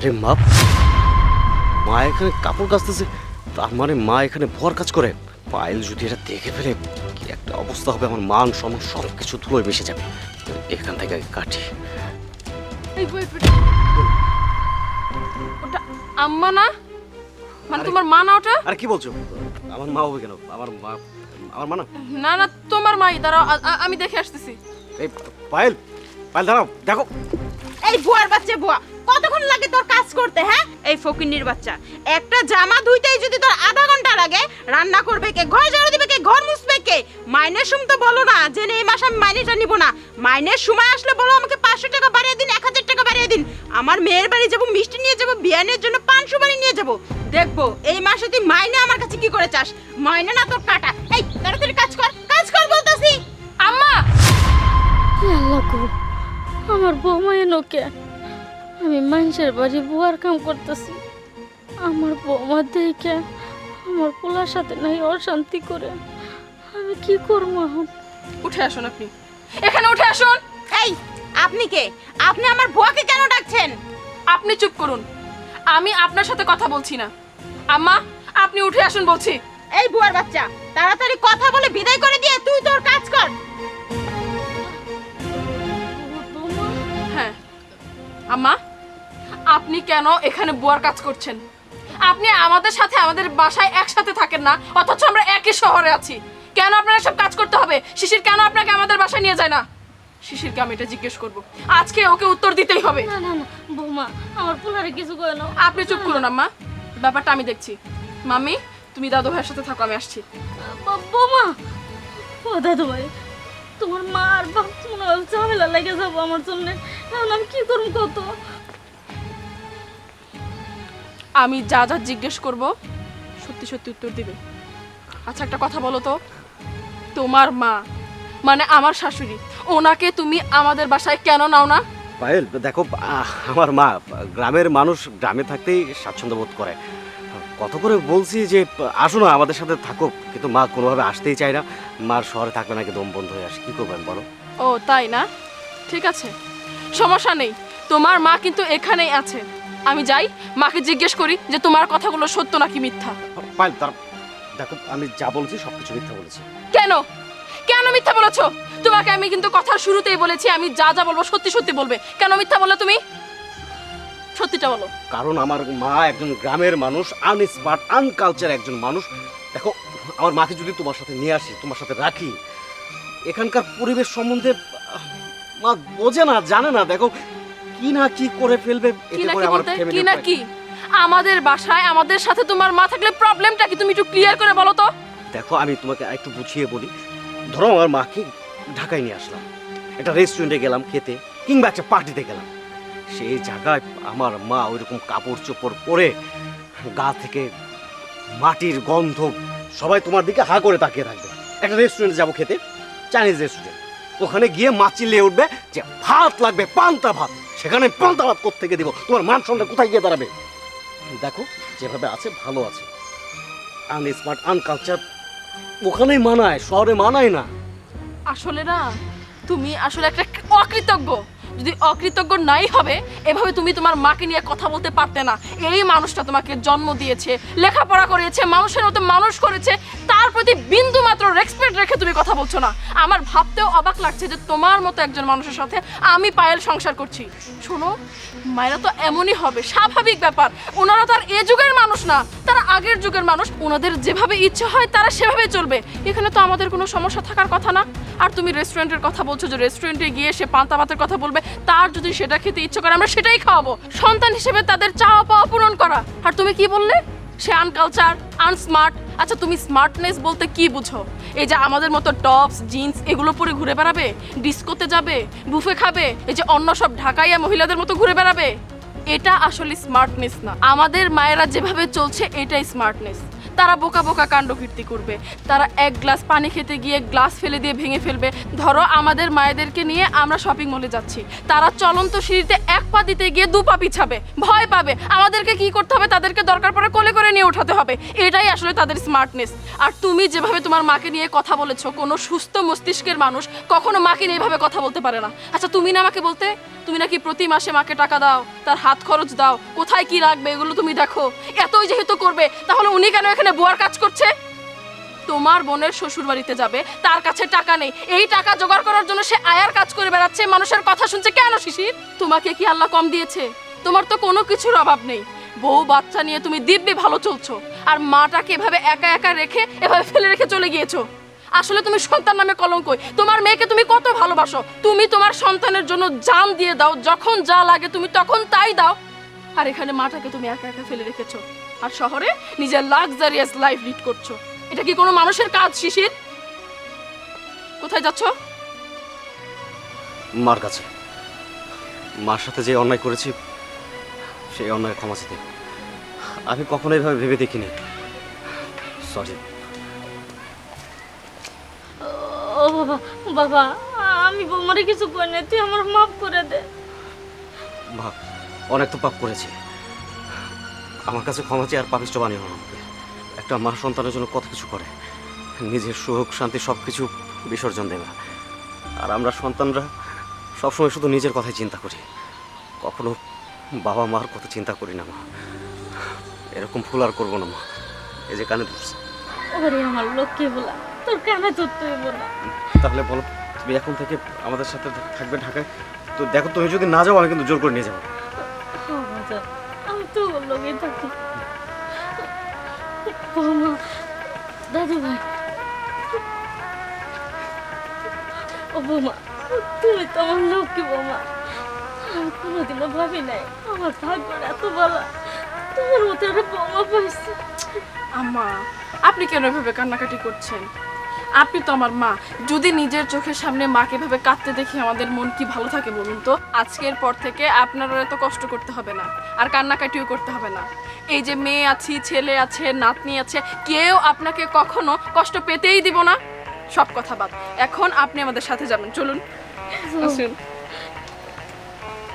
আরে মা মা এখানে কাপড় কাচতেছে। তার মানে মা এখানে ভর কাজ করে। পায়েল যদি এটা দেখে ফেলে কি একটা অবস্থা হবে? আমার মান সম্মান সব কিছু ধুলোয় মিশে যাবে। এখান থেকে আগে কাটি. ওটা আম্মা না? মানে তোমার মা না ওটা? আর কি বলছো? আমার মা হবে কেন? আমার মা আমার মা না? না না তোমার মাই। দাঁড়াও আমি দেখে আসতেছি। এই পায়েল পায়েল দাঁড়াও দেখো। এই বুয়ার বাচ্চা বুয়া কতক্ষণ লাগে তোর কাজ করতে হ্যাঁ? এই ফকিন্নির বাচ্চা একটা জামা ধুইতেই যদি তোর আধা ঘণ্টা লাগে রান্না করবে কে ঘর ঝাড়ু দিবে কে ঘর মুছবে কে? মাইনের সুম তো বলো না যে এই মাসে আমি মাইনেটা নিব না। মাইনের সময় আসলে বলো আমাকে পাঁচশো টাকা বাড়িয়ে দিন এক হাজার টাকা বাড়িয়ে দিন। আমার মেয়ের বাড়ি যাব মিষ্টি নিয়ে যাব বিয়ানের জন্য পান সুপারি নিয়ে যাব। দেখব এই মাসে তুই মাইনে আমার কাছে কি করে চাস? মাইনে না তোর কাটা। এই তাড়াতাড়ি কাজ কর কাজ কর বলতাছি। আম্মা! আল্লাহ গো আমার বৌমা এনো কে? আমি মানুষের বাড়ি বুয়ার কাম করতেছি। আমার বৌমা দেখে আমার পোলার সাথে নাই অশান্তি করে। আমি কি করব? এখন উঠে আসুন আপনি। এখানে উঠে আসুন। এই আপনি কে? আপনি আমার বুয়াকে কেন ডাকছেন? আপনি চুপ করুন। আমি আপনার সাথে কথা বলছি না। আম্মা আপনি উঠে আসুন বলছি। এই বুয়ার বাচ্চা তাড়াতাড়ি কথা বলে বিদায় করে দিয়ে তুই তোর কাজ কর। আম্মা আপনি কেন এখানে বুয়ার কাজ করছেন? আপনি আমাদের সাথে আমাদের বাসায় একসাথে থাকেন না অথচ আমরা একই শহরে আছি। কেন আপনারা সব কাজ করতে হবে? শিশির কেন আপনাকে আমাদের বাসায় নিয়ে যায় না? শিশিরকে আমি এটা জিজ্ঞেস করব। আজকে ওকে উত্তর দিতেই হবে। না না না বৌমা আমার পোলারে কিছু করে না। আপনি চুপ করুন আম্মা। ব্যাপারটা আমি দেখছি। মাম্মি তুমি দাদু ভাইয়ের সাথে থাকো আমি আসছি। বৌমা ও দাদু ভাই তোমার মা আর বাপ হয় ঝামেলা লেগে যাব আমার জন্য। এখন আমি কি করব কত আমি যা যা জিজ্ঞেস করব সত্যি সত্যি উত্তর দিবে। আচ্ছা একটা কথা বলো তো। তোমার মা মানে আমার শাশুড়ি ওনাকে তুমি আমাদের বাসায় কেন নাও না? পায়েল দেখো আমার মা গ্রামের মানুষ গ্রামে থাকতেই স্বাচ্ছন্দ্য বোধ করে। কত করে বলছি যে আসো না আমাদের সাথে থাকো। কিন্তু মা কোনোভাবে আসতেই চায় না। মার শহরে থাকলে নাকি দম বন্ধ হয়ে আসে। কি করবেন বলো? ও তাই না? ঠিক আছে। সমস্যা নেই। তোমার মা কিন্তু এখানেই আছে। আমি যাই মাকে জিজ্ঞেস করি যে তোমার কথাগুলো সত্য নাকি মিথ্যা? পায়েল তার দেখো আমি যা বলছি সব কিছু মিথ্যা বলেছি। কেন? কেন মিথ্যা বলেছ? তোমাকে আমি কিন্তু কথার শুরুতেই বলেছি আমি যা যা বলব সত্যি সত্যি বলবে। কেন মিথ্যা বলো তুমি? সত্যিটা বলো। কারণ আমার মা একজন গ্রামের মানুষ আনস্মার্ট আনকালচার একজন মানুষ। দেখো আমার মাকে যদি তোমার সাথে নিয়ে আসি তোমার সাথে রাখি এখানকার পরিবেশ সম্বন্ধে মা বোঝে না জানে না দেখো কি না কি করে ফেলবে কি এতে না করে কি আমার বলতে কি না কি? আমাদের বাসায় আমাদের সাথে তোমার মা থাকলে প্রবলেমটা কি? তুমি একটু ক্লিয়ার করে বলো তো। দেখো আমি তোমাকে একটু বুঝিয়ে বলি। ধরো আমার মাকে ঢাকায় নিয়ে আসলাম। একটা রেস্টুরেন্টে গেলাম খেতে কিংবা একটা পার্টিতে গেলাম। সেই জায়গায় আমার মা ওইরকম কাপড় চোপড় পরে গা থেকে মাটির গন্ধ সবাই তোমার দিকে হা করে তাকিয়ে থাকবে। একটা রেস্টুরেন্টে যাব খেতে চাইনিজ রেস্টুরেন্ট ওখানে গিয়ে মা চিল্লিয়ে উঠবে যে ভাত লাগবে, পান্তা ভাত। সেখানে পান্তা ভাত কোথেকে দিব? তোমার মান সম্মান কোথায় গিয়ে দাঁড়াবে? দেখো, যেভাবে আছে, ভালো আছে। আনস্মার্ট আনকালচার ওখানেই মানায়, শহরে মানায় না। আসলে না, তুমি আসলে একটা অকৃতজ্ঞ। যদি অকৃতজ্ঞ নাই হবে, এভাবে তুমি তোমার মাকে নিয়ে কথা বলতে পারতে না। এই মানুষটা তোমাকে জন্ম দিয়েছে, লেখাপড়া করিয়েছে মানুষের মতো মানুষ করেছে তার প্রতি বিন্দু মাত্র রেসপেক্ট রেখে তুমি কথা বলছো না। আমার ভাবতেও অবাক লাগছে যে তোমার মতো একজন মানুষের সাথে আমি পায়েল সংসার করছি। শোনো, মায়েরা তো এমনই হবে, স্বাভাবিক ব্যাপার। ওনারা তো আর এ যুগের মানুষ না, তারা আগের যুগের মানুষ। ওনাদের যেভাবে ইচ্ছে হয়, তারা সেভাবে চলবে। এখানে তো আমাদের কোনো সমস্যা থাকার কথা না। আর তুমি রেস্টুরেন্টের কথা বলছো যে রেস্টুরেন্টে গিয়ে সে পান্তা ভাতের কথা বলবে, তার যদি সেটা খেতে ইচ্ছে করে, আমরা সেটাই খাওয়াবো। সন্তান হিসেবে তাদের চাওয়া পাওয়া পূরণ করা। আর তুমি কি বললে? সে আনকালচার আনস্মার্ট আচ্ছা তুমি স্মার্টনেস বলতে কি বুঝো? এই যে আমাদের মতো টপস জিন্স এগুলো পরে ঘুরে বেড়াবে? ডিস্কোতে যাবে? বুফে খাবে? এই যে অন্য সব ঢাকাইয়া মহিলাদের মতো ঘুরে বেড়াবে? এটা আসলে স্মার্টনেস না। আমাদের মায়েরা যেভাবে চলছে, এটাই স্মার্টনেস তারা বোকা বোকা কাণ্ড কীর্তি করবে। তারা এক গ্লাস পানি খেতে গিয়ে গ্লাস ফেলে দিয়ে ভেঙে ফেলবে। ধরো আমাদের মায়েদেরকে নিয়ে আমরা শপিং মলে যাচ্ছি। তারা চলন্ত সিঁড়িতে এক পা দিতে গিয়ে দু পা পিছাবে। ভয় পাবে। আমাদেরকে কি করতে হবে? তাদেরকে দরকার পড়ে কোলে করে নিয়ে উঠাতে হবে। এটাই আসলে তাদের স্মার্টনেস আর তুমি যেভাবে তোমার মাকে নিয়ে কথা বলেছ, কোনো সুস্থ মস্তিষ্কের মানুষ কখনো মাকে নিয়ে এভাবে কথা বলতে পারে না। আচ্ছা তুমি না আমাকে বলতে? তুমি নাকি প্রতি মাসে মাকে টাকা দাও? তার হাত খরচ দাও। কোথায় কি রাখবে এগুলো তুমি দেখো। এতই যেহেতু করবে, তাহলে উনি কেন এখানে বুয়ার কাজ করছে? তোমার বোনের শ্বশুর বাড়িতে যাবে, তার কাছে টাকা নেই। এই টাকা জোগাড় করার জন্য সে আয়ার কাজ করে বেড়াচ্ছে, মানুষের কথা শুনছে কেন শিশির? তোমাকে কি আল্লাহ কম দিয়েছে? তোমার তো কোনো কিছুর অভাব নেই। বউ বাচ্চা নিয়ে তুমি দিব্যি ভালো চলছো, আর মাটাকে এভাবে একা একা রেখে, এভাবে ফেলে রেখে চলে গিয়েছো। আসলে তুমি সন্তান নামে কলঙ্ক তোমার মেয়েকে তুমি কত ভালোবাসো? তুমি তোমার সন্তানের জন্য জান দিয়ে দাও, যখন যা লাগে তুমি তখন তাই দাও। আর এখানে মাটাকে তুমি একা একা ফেলে রেখেছো। আর শহরে নিজের লাক্সারিয়াস লাইফ লিড করছ। এটা কি কোনো মানুষের কাজ, শিশির? কোথায় যাচ্ছ? মার কাছে। মার সাথে যে অন্যায় করেছি, সেই অন্যায় ক্ষমা আমি কখনো এভাবে ভেবে দেখিনি। সরি বাবা আমি বৌমারে কিছু করি না তুই আমার মাফ করে দে। ভাব অনেক তো পাপ করেছি। আমার কাছে ক্ষমা চেয়ে আর পাপিষ্ট বানিয়ে হলো একটা মা সন্তানের জন্য কত কিছু করে। নিজের সুখ শান্তি সব কিছু বিসর্জন দেবে। আর আমরা সন্তানরা সবসময় শুধু নিজের কথাই চিন্তা করি। কখনো বাবা মার কথা চিন্তা করি না মা। এরকম ভুল আর করব না মা। এই যে কানে ধরছে। ওরে আমার লক্ষ্মী বলা তোর কানে ধরতে না। তাহলে বলো তুমি এখন থেকে আমাদের সাথে থাকবে ঢাকায়। তো দেখো তুমি যদি না যাও আমি কিন্তু জোর করে নিয়ে যাব। ও বাজার আমি তো ওর লগেই থাকি বৌমা দাদু ভাই। ও বৌমা তুমি তো আমার লক্ষ্মী বৌমা। আমি কোনোদিনও ভাবি নাই আমার ভাগ্যটা এত ভালো তোমার মতো একটা বৌমা পাইছি। আম্মা আপনি কেন এভাবে কান্নাকাটি করছেন? আপনি তো আমার মা। যদি নিজের চোখের সামনে মাকে ভাবে কাঁদতে দেখি আমাদের মন কি ভালো থাকে বলুন তো? আজকের পর থেকে আপনারা এত কষ্ট করতে হবে না, আর কান্নাকাটিও করতে হবে না। এই যে মেয়ে আছি, ছেলে আছে, নাতনি আছে, কেউ আপনাকে কখনো কষ্ট পেতেই দিব না। সব কথা বাদ। এখন আপনি আমাদের সাথে যাবেন, চলুন। আসুন।